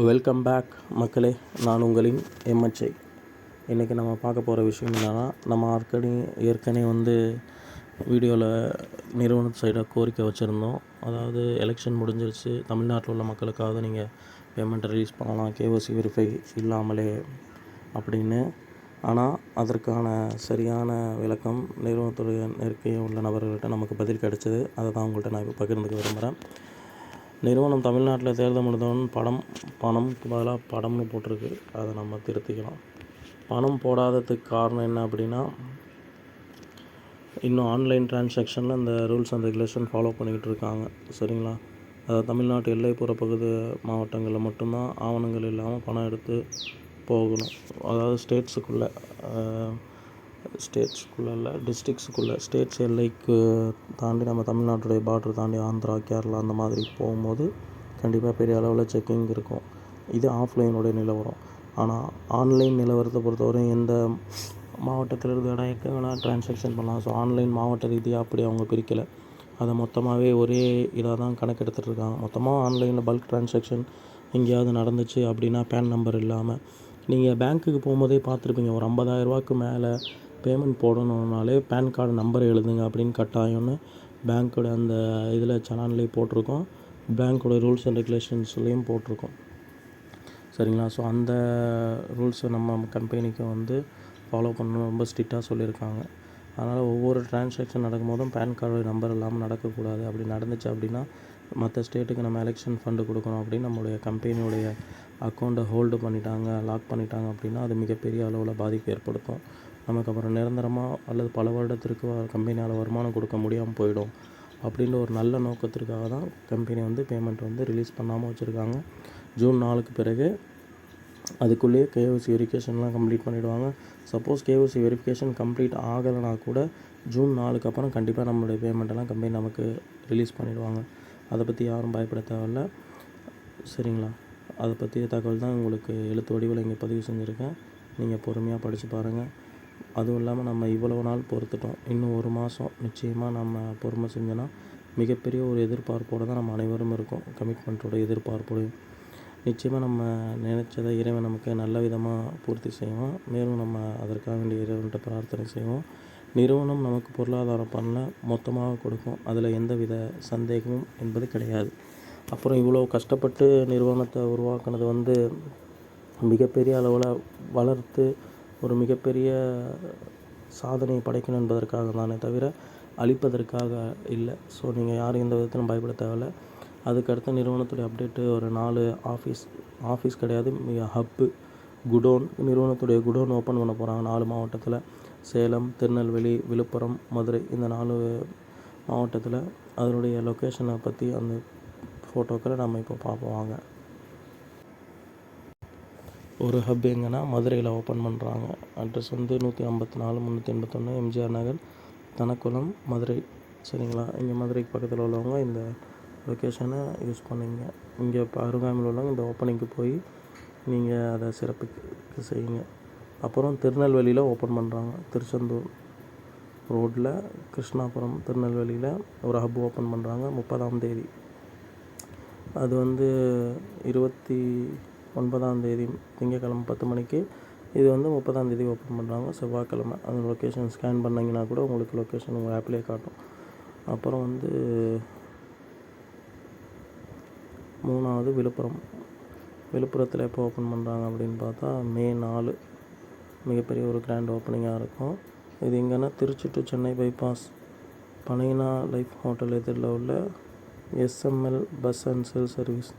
Welcome back மக்களே. நான் உங்களின் எம்எச்ஐ இன்றைக்கி நம்ம பார்க்க போகிற விஷயம் என்னென்னா நம்ம ஆற்கனவே ஏற்கனவே வந்து வீடியோவில் நிறுவன சைடாக கோரிக்கை வச்சுருந்தோம். அதாவது எலெக்ஷன் முடிஞ்சிருச்சு. தமிழ்நாட்டில் உள்ள மக்களுக்காக நீங்கள் பேமெண்ட் ரிலீஸ் பண்ணலாம். கேஓசி வெரிஃபை இல்லாமலே அப்படின்னு. ஆனால் அதற்கான சரியான விளக்கம் நிறுவனத்துடைய நெருக்கிய உள்ள நபர்கள்ட்ட நமக்கு பதில் கிடைச்சது. அதை தான் உங்கள்கிட்ட நான் இப்போ பகிர்ந்துக்க விரும்புகிறேன் நிறுவனம் தமிழ்நாட்டில் தேர்தல் முடிந்தவன் படம் பணம் பதிலாக படம்னு போட்டிருக்கு. அதை நம்ம திருத்திக்கலாம். பணம் போடாததுக்கு காரணம் என்ன அப்படின்னா இன்னும் ஆன்லைன் டிரான்சாக்ஷனில் இந்த ரூல்ஸ் அண்ட் ரெகுலேஷன் ஃபாலோ பண்ணிக்கிட்டு இருக்காங்க. சரிங்களா? அதாவது தமிழ்நாட்டு எல்லைப்புற பகுதி மாவட்டங்களில் மட்டும்தான் ஆவணங்கள் இல்லாமல் பணம் எடுத்து போகணும். அதாவது ஸ்டேட்ஸுக்குள்ளே ஸ்டேட்ஸ்குள்ளே இல்லை டிஸ்ட்ரிக்ஸுக்குள்ளே ஸ்டேட்ஸ் எல்லைக்கு தாண்டி நம்ம தமிழ்நாட்டுடைய பார்டர் தாண்டி ஆந்திரா கேரளா அந்த மாதிரி போகும்போது கண்டிப்பாக பெரிய அளவில் செக்கிங் இருக்கும். இது ஆஃப்லைனுடைய நிலவரம். ஆனால் ஆன்லைன் நிலவரத்தை பொறுத்தவரை எந்த மாவட்டத்தில் இருக்கிற இடம் எங்கே வேணால் டிரான்சாக்ஷன் பண்ணலாம். ஸோ ஆன்லைன் மாவட்ட ரீதியாக அப்படி அவங்க பிரிக்கலை. அதை மொத்தமாகவே ஒரே இதாக தான் கணக்கெடுத்துட்டு இருக்காங்க. மொத்தமாக ஆன்லைனில் பல்க் டிரான்சாக்ஷன் எங்கேயாவது நடந்துச்சு அப்படின்னா பேன் நம்பர் இல்லாமல் நீங்கள் பேங்க்குக்கு போகும்போதே பார்த்துருப்பீங்க. ஒரு ஐம்பதாயிரரூவாக்கு மேலே பேமெண்ட் போடணுன்னாலே பேன் கார்டு நம்பர் எழுதுங்க அப்படின்னு கட்டாயம்னு பேங்க்கோட அந்த இதில் சலான்லேயே போட்டிருக்கோம். பேங்க்கோட ரூல்ஸ் அண்ட் ரெகுலேஷன்ஸ்லேயும் போட்டிருக்கோம். சரிங்களா? ஸோ அந்த ரூல்ஸை நம்ம கம்பெனிக்கு வந்து ஃபாலோ பண்ணணும் ரொம்ப ஸ்ட்ரிக்டாக சொல்லியிருக்காங்க. அதனால் ஒவ்வொரு டிரான்சாக்ஷன் நடக்கும்போதும் பேன் கார்டு நம்பர் இல்லாமல் நடக்கக்கூடாது. அப்படி நடந்துச்சு அப்படின்னா மற்ற ஸ்டேட்டுக்கு நம்ம எலெக்ஷன் ஃபண்டு கொடுக்கணும் அப்படின்னு நம்மளுடைய கம்பெனியுடைய அக்கௌண்ட்டை ஹோல்டு பண்ணிட்டாங்க லாக் பண்ணிட்டாங்க அப்படின்னா அது மிகப்பெரிய அளவில் பாதிப்பு ஏற்படுத்தும். நமக்கு அப்புறம் நிரந்தரமாக அல்லது பல வருடத்திற்கு கம்பெனியால் வருமானம் கொடுக்க முடியாமல் போயிடும். அப்படின்ற ஒரு நல்ல நோக்கத்திற்காக தான் கம்பெனி வந்து பேமெண்ட் வந்து ரிலீஸ் பண்ணாமல் வச்சுருக்காங்க. ஜூன் நாலுக்கு பிறகு அதுக்குள்ளேயே கேஓசி வெரிஃபிகேஷன்லாம் கம்ப்ளீட் பண்ணிவிடுவாங்க சப்போஸ் கேஓசி வெரிஃபிகேஷன் கம்ப்ளீட் ஆகலைனா கூட ஜூன் நாலுக்கு அப்புறம் கண்டிப்பாக நம்மளுடைய பேமெண்ட்டெல்லாம் கம்பெனி நமக்கு ரிலீஸ் பண்ணிவிடுவாங்க அதை பற்றி யாரும் பயப்பட தேவையில்ல. சரிங்களா? அதை பற்றிய தகவல் தான் உங்களுக்கு எழுத்து வடிவில் இங்கே பதிவு செஞ்சுருக்கேன். நீங்கள் பொறுமையாக படித்து பாருங்கள் அதுவும் இல்லாமல் நம்ம இவ்வளவு நாள் பொறுத்துட்டோம். இன்னும் ஒரு மாதம் நிச்சயமாக நம்ம பொறுமை செஞ்சோன்னா மிகப்பெரிய ஒரு எதிர்பார்ப்போடு தான் நம்ம அனைவரும் இருக்கோம். கமிட்மெண்ட்டோட எதிர்பார்ப்போடையும். நிச்சயமாக நம்ம நினச்சதை இறைவன் நமக்கு நல்ல விதமாக பூர்த்தி செய்வோம் மேலும் நம்ம அதற்காக வேண்டிய இறைவன்கிட்ட பிரார்த்தனை செய்வோம். நிறுவனம் நமக்கு பொருளாதாரம் பண்ண மொத்தமாக கொடுக்கும். அதில் எந்த வித சந்தேகமும் என்பது கிடையாது. அப்புறம் இவ்வளோ கஷ்டப்பட்டு நிறுவனத்தை உருவாக்குனது வந்து மிகப்பெரிய அளவில் வளர்த்து ஒரு மிகப்பெரிய சாதனை படைக்கணும் என்பதற்காக தானே தவிர அழிப்பதற்காக இல்லை. ஸோ நீங்கள் யாரும் எந்த விதத்திலும் பயப்பட தேவையில்ல. அதுக்கடுத்த நிறுவனத்துடைய அப்டேட்டு ஒரு நாலு ஆஃபீஸ் ஆஃபீஸ் கிடையாது. Hub godown. நிறுவனத்துடைய குடோன் ஓப்பன் பண்ண போகிறாங்க நாலு மாவட்டத்தில். சேலம் திருநெல்வேலி விழுப்புரம் மதுரை இந்த நாலு மாவட்டத்தில். அதனுடைய லொக்கேஷனை பற்றி அந்த ஃபோட்டோக்களை நம்ம இப்போ பார்ப்போம். வாங்க. ஒரு ஹப் எங்கன்னா மதுரையில் ஓப்பன் பண்ணுறாங்க அட்ரஸ் வந்து நூற்றி ஐம்பத்தி நாலு முந்நூற்றி எண்பத்தொன்று எம்ஜிஆர் நகர் தனக்குளம் மதுரை. சரிங்களா? இங்கே மதுரைக்கு பக்கத்தில் உள்ளவங்க இந்த லொக்கேஷனை யூஸ் பண்ணிங்க. இங்கே இப்போ அருகாமையில் உள்ளவங்க இந்த ஓப்பனிங்க்கு போய் நீங்கள் அதை சிறப்புக்கு செய்யுங்க. அப்புறம் திருநெல்வேலியில் ஓப்பன் பண்ணுறாங்க திருச்செந்தூர் ரோட்டில் கிருஷ்ணாபுரம் திருநெல்வேலியில் ஒரு ஹப் ஓப்பன் பண்ணுறாங்க முப்பதாம் தேதி. அது வந்து இருபத்தி ஒன்பதாம் தேதி திங்கக்கிழமை பத்து மணிக்கு. இது வந்து முப்பதாம் தேதி ஓப்பன் பண்ணுறாங்க செவ்வாய்க்கிழமை அந்த லொக்கேஷன் ஸ்கேன் பண்ணிங்கன்னா கூட உங்களுக்கு லொக்கேஷன் உங்கள் ஆப்லேயே காட்டும். அப்புறம் வந்து மூணாவது விழுப்புரம். விழுப்புரத்தில் எப்போ ஓப்பன் பண்ணுறாங்க அப்படின்னு பார்த்தா மே நாலு. மிகப்பெரிய ஒரு கிராண்ட் ஓப்பனிங்காக இருக்கும். இது எங்கன்னா Trichy to Chennai bypass பனைனா life hotel எதிரில் உள்ள SML bus and cell service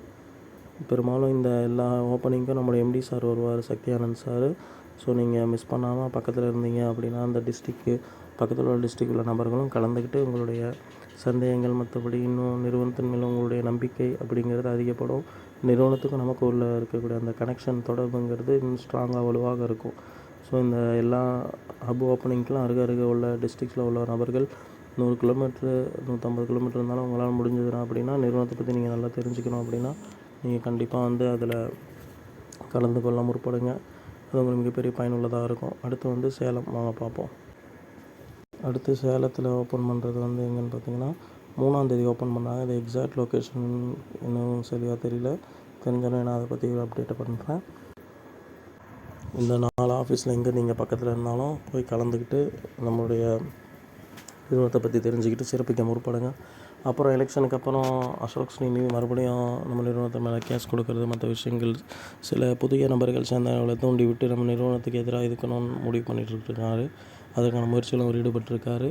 பெரும்பாலும் இந்த எல்லா ஓப்பனிங்க்கும் நம்முடைய எம்டி சார் வருவார் சக்தி ஆனந்த் சார் ஸோ நீங்கள் மிஸ் பண்ணாமல் பக்கத்தில் இருந்தீங்க அப்படின்னா அந்த டிஸ்ட்ரிக்கு பக்கத்தில் உள்ள டிஸ்ட்ரிக் உள்ள நபர்களும் கலந்துக்கிட்டு உங்களுடைய சந்தேகங்கள் மற்றபடி இன்னும் நிறுவனத்தின் மேலே உங்களுடைய நம்பிக்கை அப்படிங்கிறது அதிகப்படும். நிறுவனத்துக்கும் நமக்கு உள்ள இருக்கக்கூடிய அந்த கனெக்ஷன் தொடர்புங்கிறது இன்னும் ஸ்ட்ராங்காக வலுவாக இருக்கும். ஸோ இந்த எல்லா ஹப் ஓப்பனிங்க்கெலாம் அருக அருகே உள்ள டிஸ்ட்ரிக்ஸில் உள்ள நபர்கள் நூறு கிலோமீட்ரு நூற்றம்பது கிலோமீட்டர் இருந்தாலும் உங்களால் முடிஞ்சதுன்னா அப்படின்னா நிறுவனத்தை பற்றி நீங்கள் நல்லா தெரிஞ்சுக்கணும் அப்படின்னா நீங்கள் கண்டிப்பாக வந்து அதில் கலந்து கொள்ள முற்படுங்க. அது உங்களுக்கு மிகப்பெரிய பயனுள்ளதாக இருக்கும். அடுத்து வந்து சேலம். வாங்க பார்ப்போம். அடுத்து சேலத்தில் ஓப்பன் பண்ணுறது வந்து எங்கன்னு பார்த்தீங்கன்னா மூணாந்தேதி ஓப்பன் பண்ணாங்க. இது எக்ஸாக்ட் லொக்கேஷன் இன்னும் சரியாக தெரியல. தெரிஞ்சோன்னே நான் அதை பற்றி அப்டேட்டை பண்ணுறேன் இந்த நாலு ஆஃபீஸில் எங்கே நீங்கள் பக்கத்தில் இருந்தாலும் போய் கலந்துக்கிட்டு நம்மளுடைய நிறுவனத்தை பற்றி தெரிஞ்சுக்கிட்டு சிறப்பிக்க முற்படுங்க. அப்புறம் எலெக்ஷனுக்கு அப்புறம் அசோக் ஸ்ரீநிதி மறுபடியும் நம்ம நிறுவனத்து மேலே கேஸ் கொடுக்கறது மற்ற விஷயங்கள் சில புதிய நபர்கள் சேர்ந்தவங்களை தூண்டி விட்டு நம்ம நிறுவனத்துக்கு எதிராக இருக்கணும்னு முடிவு பண்ணிட்டு இருக்காரு. அதற்கான முயற்சிகளும் அவர் ஈடுபட்டிருக்காரு.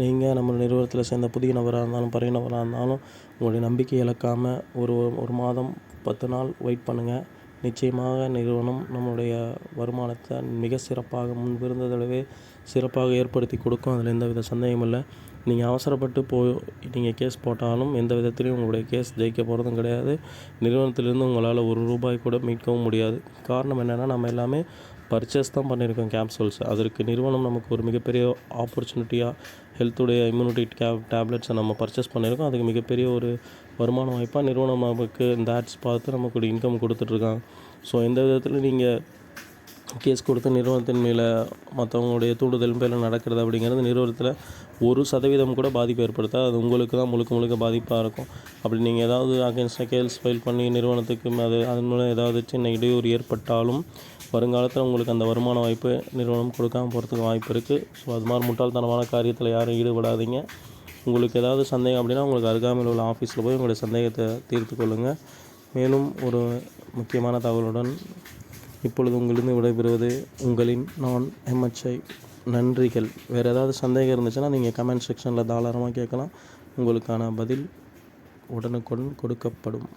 நீங்கள் நம்ம நிறுவனத்தில் சேர்ந்த புதிய நபராக இருந்தாலும் பழைய நபராக இருந்தாலும் உங்களுடைய நம்பிக்கை இழக்காமல் ஒரு ஒரு மாதம் பத்து நாள் வெயிட் பண்ணுங்கள் நிச்சயமாக நிறுவனம் நம்மளுடைய வருமானத்தை மிக சிறப்பாக முன்பிருந்ததளவே சிறப்பாக ஏற்படுத்தி கொடுக்கும். அதில் எந்தவித சந்தேகமும் இல்லை. நீங்கள் அவசரப்பட்டு போ நீங்கள் கேஸ் போட்டாலும் எந்த விதத்திலையும் உங்களுடைய கேஸ் ஜெயிக்க போகிறதும் கிடையாது. நிறுவனத்திலிருந்து உங்களால் ஒரு ரூபாய் கூட மீட்கவும் முடியாது. காரணம் என்னென்னா நம்ம எல்லாமே பர்ச்சேஸ் தான் பண்ணியிருக்கோம் கேப்சூல்ஸ் அதற்கு நிறுவனம் நமக்கு ஒரு மிகப்பெரிய ஆப்பர்ச்சுனிட்டியாக ஹெல்த்துடைய இம்யூனிட்டி கேப் டேப்லெட்ஸை நம்ம பர்ச்சேஸ் பண்ணியிருக்கோம். அதுக்கு மிகப்பெரிய ஒரு வருமான வாய்ப்பாக நிறுவனம் நமக்கு இந்த ஆட்ஸ் பார்த்து நமக்கு ஒரு இன்கம் கொடுத்துட்ருக்காங்க. ஸோ எந்த விதத்தில் நீங்கள் கேஸ் கொடுத்து நிறுவனத்தின் மேலே மற்றவங்களுடைய தூண்டுதல் பேரில் நடக்கிறது அப்படிங்கிறது நிறுவனத்தில் ஒரு சதவீதம் கூட பாதிப்பு ஏற்படுத்தாது அது உங்களுக்கு தான் முழுக்க முழுக்க பாதிப்பாக இருக்கும். அப்படி நீங்கள் ஏதாவது அகேன்ஸ்டாக கேஸ் ஃபைல் பண்ணி நிறுவனத்துக்கு அது அதன் மூலம் ஏதாவது சின்ன இடையூறு ஏற்பட்டாலும் வருங்காலத்தில் உங்களுக்கு அந்த வருமான வாய்ப்பு நிறுவனம் கொடுக்காம போகிறதுக்கு வாய்ப்பு இருக்குது ஸோ அது மாதிரி முட்டாள்தனமான காரியத்தில் யாரும் ஈடுபடாதீங்க. உங்களுக்கு ஏதாவது சந்தேகம் அப்படின்னா உங்களுக்கு அருகாமையில் உள்ள ஆஃபீஸில் போய் உங்களுடைய சந்தேகத்தை தீர்த்து கொள்ளுங்கள் மேலும் ஒரு முக்கியமான தகவலுடன் இப்பொழுது உங்களிருந்து விடைபெறுவது உங்களின் நான் எம்ஹெச்ஐ நன்றிகள். வேறு ஏதாவது சந்தேகம் இருந்துச்சுன்னா நீங்கள் கமெண்ட் செக்ஷனில் தாராளமாக கேட்கலாம். உங்களுக்கான பதில் உடனுக்குடன் கொடுக்கப்படும்.